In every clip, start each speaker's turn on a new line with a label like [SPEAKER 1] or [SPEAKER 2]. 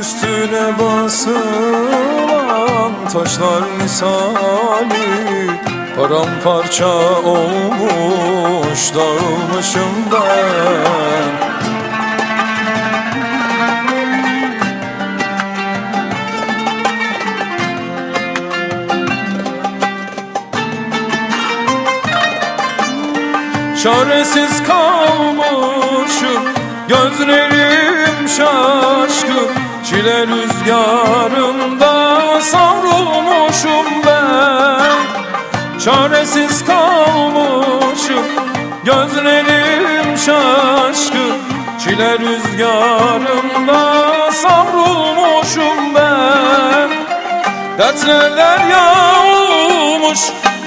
[SPEAKER 1] Üstüne basılan taşlar misali Paramparça olmuş dağılmışım ben Çaresiz kalmışım Gözlerim şaşkın Çile rüzgarında savrulmuşum ben. Çaresiz kalmışım Gözlerim şaşkın. Çile rüzgarında savrulmuşum ben. Dertler yağmış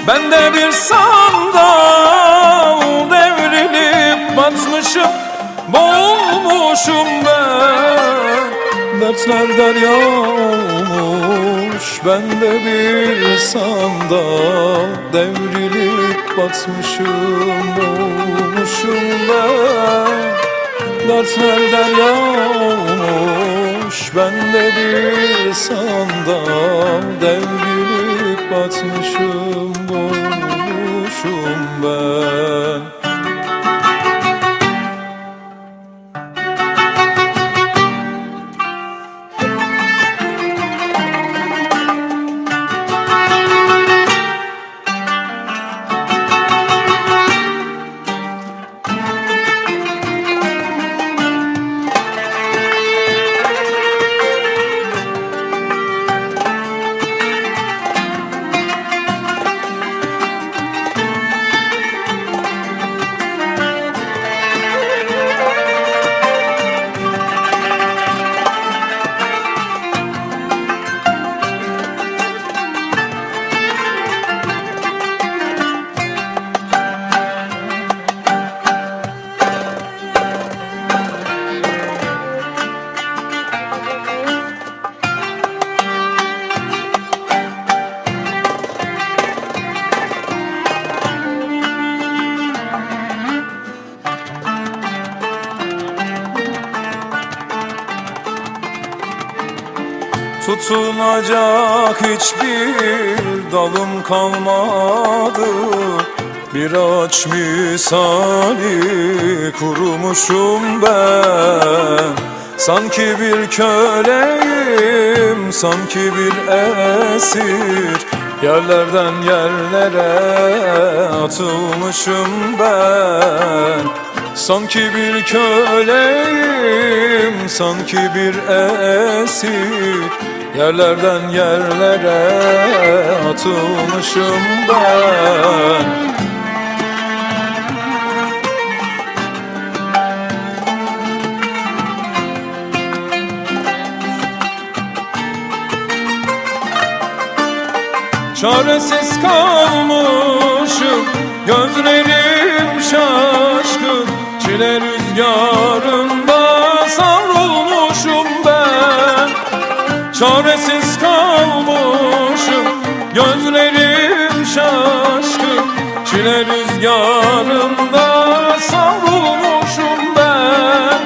[SPEAKER 1] Bende bir sandal. Devrilip batmışım Boğulmuşum ben Dertler derya olmuş Bende bir sandal Devrilip batmışım Boğulmuşum ben. Dertler derya olmuş Bende bir sandal Devrilip batmışım Boğulmuşum ben Tutunacak hiçbir dalım kalmadı. Bir ağaç misali kurumuşum ben. Sanki bir köleyim, sanki bir esir. Yerlerden yerlere atılmışım ben Sanki bir köleyim, sanki bir esir. Yerlerden yerlere atılmışım ben. Çaresiz kalmışım Gözlerim şaşkın Çile rüzgarında savrulmuşum ben. Çaresiz kalmışım Gözlerim şaşkın. Çile rüzgarında savrulmuşum ben.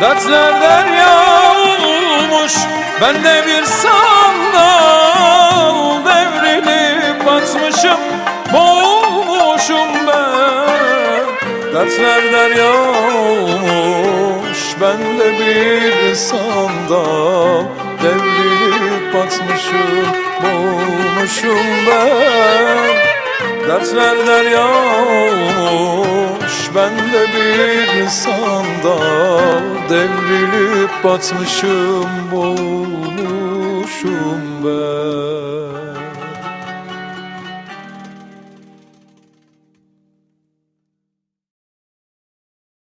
[SPEAKER 1] Dertler derya olmuş Bende bir sandal Devrilip batmışım. Boğulmuşum ben Dertler derya olmuş Bende bir sandal. Devrilip batmışım Boğulmuşum ben. Dertler derya olmuş Bende bir sandal. Devrilip batmışım Boğulmuşum ben